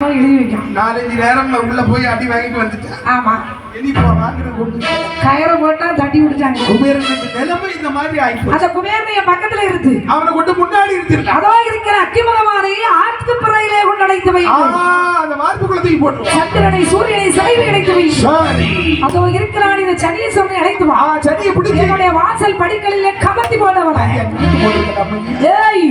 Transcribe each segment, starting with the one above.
எழுதி வைக்கும் நாலஞ்சு நேரம் உள்ள போய் அடி வாங்கிட்டு வந்துட்டேன் ஆமா. கயிறை போட்டா தட்டி விட்டுட்டாங்க. குபேரனுக்கு நிலைமை இந்த மாதிரி ஆயிப்போச்சு. அந்த குபேரன் என் பக்கத்துல இருக்கு அவனை கொண்டு முன்னாடி இருந்திருக்கலாம் அதோ இருக்கிற அக்கிமுகமானை ஆற்றுக்கு பிறையிலே கொண்டு அடைத்து வை அந்த வார்ப்புக்குள்ள தூக்கி போட்டுருவான் சந்திரனை சூரியனை சிறையில் அடைத்து வை. அதோ இருக்கிறான் இந்த சனீஸ்வரனை அழைத்து வா. சனியை பிடிச்சி. என்னுடைய வாசல் படிகளிலே கமத்தி போட்டவன ஏய்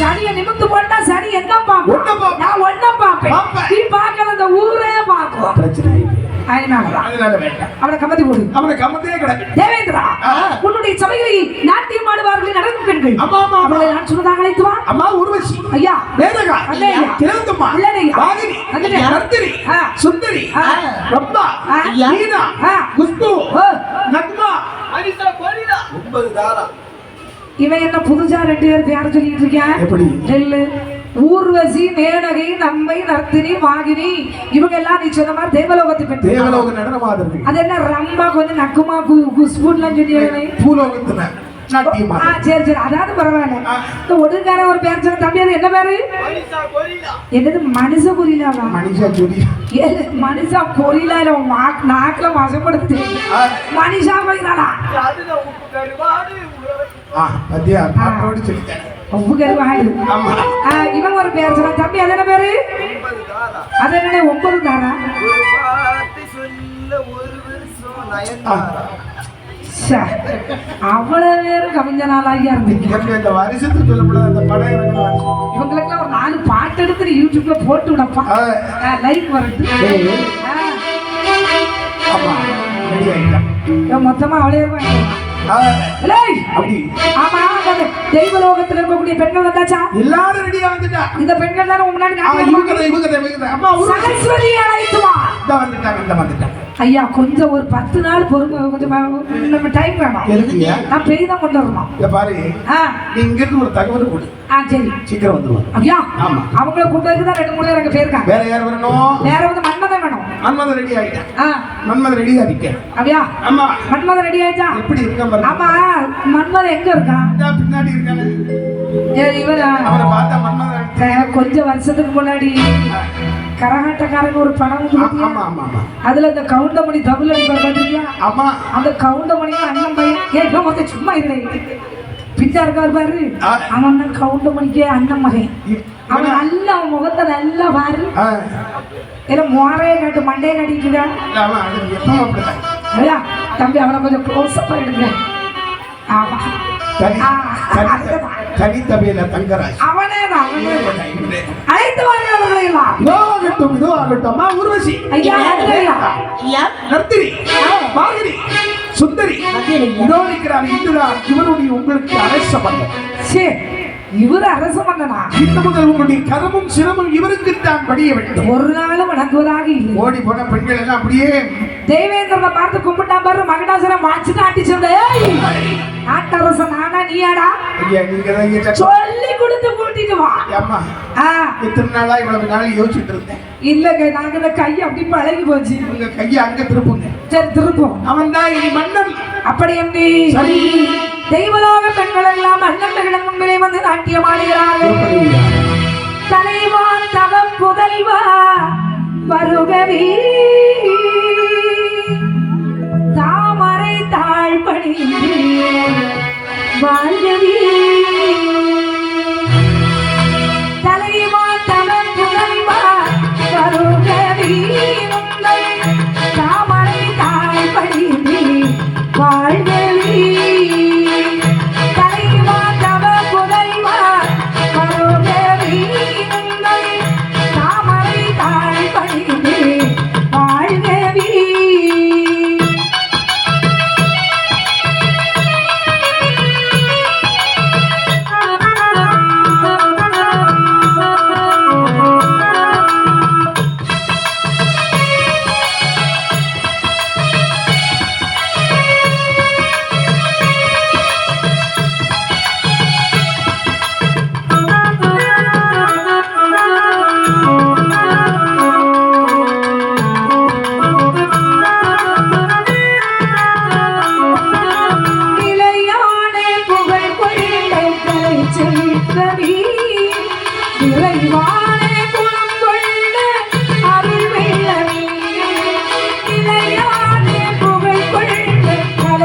சனிய நிமித்து போட்டா சனி எங்க பாப்போம். நான் ஒன்ன பாப்பேன். நீ பார்க்கற அந்த ஊரே பார்க்கும் பிரச்சனை அவனை கமத்தி போடு. அவனை கம்மத்தே கிடக்கு தேவேந்திரா. உன்னுடைய சபைகளில் நாட்டியம் ஆடுவார்கள் நடக்கும் பெண்கள். அவளை நான் சொன்னதாக அழைத்து வா. அம்மா உருவசி ஐயா. வேதகா அல்லையா. இல்லையா. வாகினி. நர்த்தினி. சுந்தரி. நக்மா. ஒன்பது தாரா. இவன் என்ன புதுசா ரெண்டு பேர் பேர சொல்லிட்டு இருக்கான் எப்படி? நெல்லு. ஊர்வசி மேனகை நம்மை நர்த்தினி வாகினி இவங்க எல்லாம் நீ சொன்ன மாதிரி தேவலோகத்து பெண் தேவலோக நடனமாதர்கள் அது என்ன ரம்பா கொஞ்சம் நக்குமா குஸ்பூன்லாம் நாட்டியமா ஆ சரி சரி. அதாவது பரவாயில்ல. இந்த ஒடுக்கார ஒரு பேர் சொன்ன தம்பி அது என்ன பேரு? என்னது மனுஷ கொரிலாவா? மனிஷா கொரிலா. இல்ல நாக்குல வசப்படுத்து. மனுஷா ஆ பத்தியா பாட்டோடு ஆமா இவன் ஒரு பேர் சொன்ன தம்பி அது என்ன பேரு அது என்ன ஒன்பது தாரா அவ்வளவு பேரும் கவிஞனாலாகியா எனக்கு இந்த வருஷத்துக்கு சொல்லப்படாத அந்த படம் இவங்களுக்கெல்லாம் ஒரு நாலு பாட்டு எடுத்து யூடியூப்ல போட்டு விடப்பா. லைக் வரட்டு மொத்தமா அவளே அப்படி ஆமா தெய்வலோகத்துல இருக்கக்கூடிய பெண்கள் வந்தாச்சா? எல்லாரும் ரெடியா வந்துட்டா. இந்த பெண்கள் தானே முன்னாடி இவங்க இவங்க இவங்க. அம்மா சரஸ்வதி இந்த வந்துட்டாங்க இந்த வந்துட்டாங்க. ஐயா கொஞ்சம் ஒரு பத்து நாள் பொறுமை கொஞ்சம் நம்ம டைம் வேணும். நான் பெரிதான் கொண்டு வரணும். இங்க பாரு. நீ இங்க இருந்து ஒரு தகவல் கொடு. ஆ சரி. சீக்கிரம் வந்துருவாங்க ஐயா ஆமா. அவங்கள வந்து தான் ரெண்டு மூணு பேர் அங்க போயிருக்காங்க. வேற யார் வரணும்? வேற வந்து மன்மதன் ரெடி ஆயிட்டேன் ஆ. மன்மதன் ரெடி அப்படியா? ஆமா மன்மதன் ரெடி ஆயிச்சா எப்படி இருக்க ஆமா மன்மதன் எங்க இருக்கான். பின்னாடி பார்த்தா கொஞ்சம் வருஷத்துக்கு முன்னாடி கரகாட்டக்காரங்க ஒரு படம் அதுல இந்த கவுண்டமணி தமிழ் அடிப்பார் பாத்திருக்கியா ஆமா. அந்த கவுண்டமணி அண்ணன் பையன் ஏன் மொத்தம் சும்மா இல்லை பிச்சா இருக்காரு பாரு. அவன் கவுண்டமணிக்கே அண்ணன் மகன். அவன் நல்லா அவன் முகத்தை நல்லா பாரு. ஆ, இல்ல மோரையே காட்டு மண்டையை ஐயா தம்பி அவனை கொஞ்சம் க்ளோஸ் அப் எடுங்க ஆமா. தனி ஆ, தனி அதுதான். தனித்தவையில தங்கராஜ். அவனே தான் அவனே. அழைத்து வாங்க அவர்களை எல்லாம் இதோ ஆகட்டும் இதோ ஆகட்டும் அம்மா உருவசி ஐயா? நர்த்தினி. வாகினி சுந்தரி. இதோ இருக்கிறார் இதுதான் இவருடைய உங்களுக்கு அரச சே இவரு அரச மன்னனா? இன்று முதல் உங்களுடைய கரமும் சிரமும் இவருக்கு தான் படிய வேண்டும். ஒரு நாளும் வணங்குவதாக இல்லை. ஓடி போன பெண்கள் எல்லாம் அப்படியே தேவேந்திரனை பார்த்து கும்பிட்டா பாரு மகடாசுரம் வாச்சுட்டு அடிச்சிருந்த நாட்டரசன் நானா நீயாடா? சொல்லி கொடுத்து கூட்டிட்டு வா. அம்மா ஆ. இத்தனை நாளா இவ்வளவு நாள் யோசிச்சுட்டு இருந்தேன். இல்லங்க நாங்க இந்த கை அப்படி பழகி போச்சு. உங்க கையை அங்க திருப்புங்க. சரி திருப்போம் அவன் தான் இனி மன்னன். அப்படி எப்படி? சரி. தெய்வலோக பெண்கள் எல்லாம்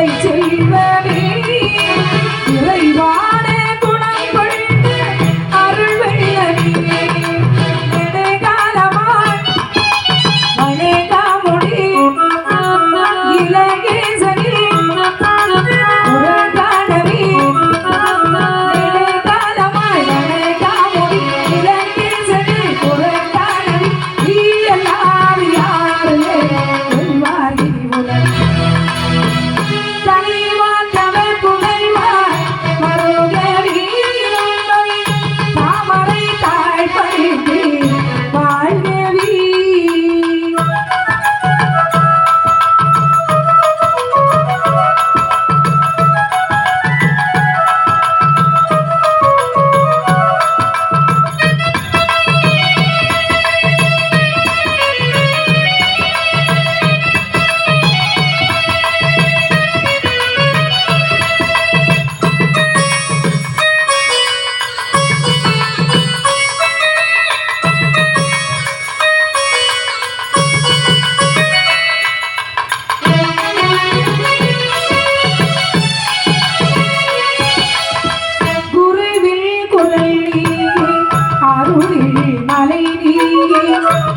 18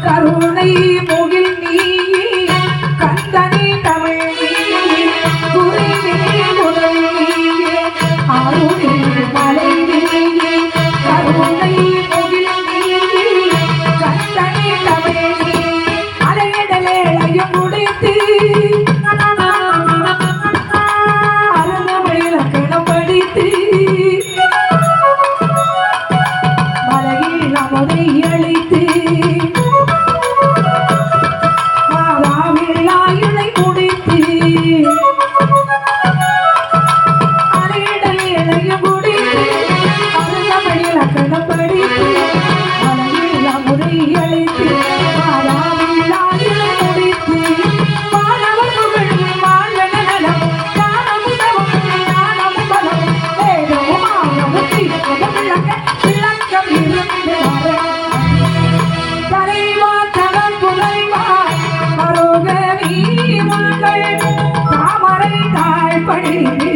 கருணை போ தாழ்படி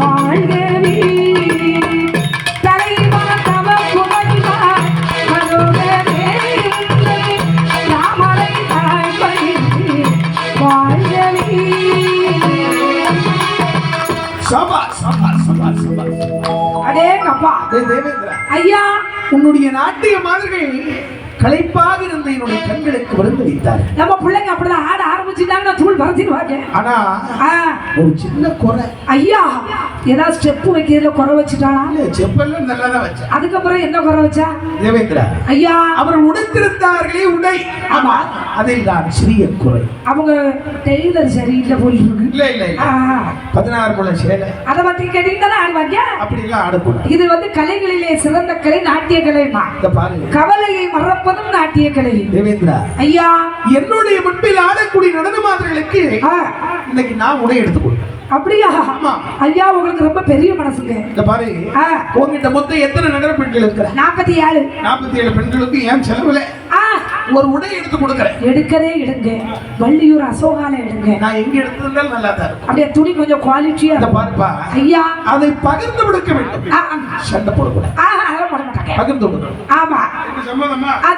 வாழ்கவி தலைவா தவ புலைவா அரோகவே தாமரை தாழ்படி வாழ்கவி சபா சபா சபா சபா. அடே கப்பா. தேவேந்திரா ஐயா. உன்னுடைய நாட்டிய மாதர்கள் களைப்பாக இருந்த என்னுடைய கண்களுக்கு விருந்தளித்தார் நம்ம பிள்ளைங்க அப்படிதான் ஆட ஆரம்பிச்சுட்டாங்கன்னா தூள் பறத்திடுவாங்க ஆனா ஒரு சின்ன குறை. ஐயா ஏதாவது ஸ்டெப் வைக்கிறதுல குறை வச்சுட்டானா செப்பெல்லாம் நல்லா தான் வச்சேன். அதுக்கப்புறம் என்ன குறை வச்சா? தேவேந்திரா ஐயா. அவர் உடுத்திருந்தார்களே உடை. ஆமா. அதில் தான் சிறிய குறை. அவங்க டெய்லர் சரியில்லை போல் இருக்கு. இல்ல இல்ல பதினாறு முளை சேலை. அதை பத்தி கேட்டீங்கன்னா ஆடுவாங்க. அப்படி எல்லாம் ஆடக்கூடாது. இது வந்து கலைகளிலே சிறந்த கலை நாட்டிய கலைமா இந்த பாருங்க. கவலையை மறப்பதும் நாட்டிய கலை தேவேந்திரா ஐயா. என்னுடைய முன்பில் ஆடக்கூடிய நடன மாதர்களுக்கு இன்னைக்கு நான் உடை எடுத்து கொடுத்தேன். அப்படியா? ஆமா. ஐயா உங்களுக்கு ரொம்ப பெரிய மனசுங்க. இந்த பாரு உங்ககிட்ட மொத்தம் எத்தனை நகர பெண்கள் இருக்கிற நாற்பத்தி ஏழு நாற்பத்தி ஏழு பெண்களுக்கு ஏன் செலவுல ஒரு உடை எடுத்து கொடுக்குறேன். எடுக்கதே எடுங்க. வள்ளியூர் அசோகால எடுங்க. நான் எங்க எடுத்திருந்தாலும் நல்லா தான் அப்படியே துணி கொஞ்சம் குவாலிட்டியா பாருப்பா ஐயா. அதை பகிர்ந்து கொடுக்க வேண்டும். சண்டை போடக்கூடாது. போட மாட்டாங்க பகிர்ந்து ஆமா. சம்மதமா? ஆ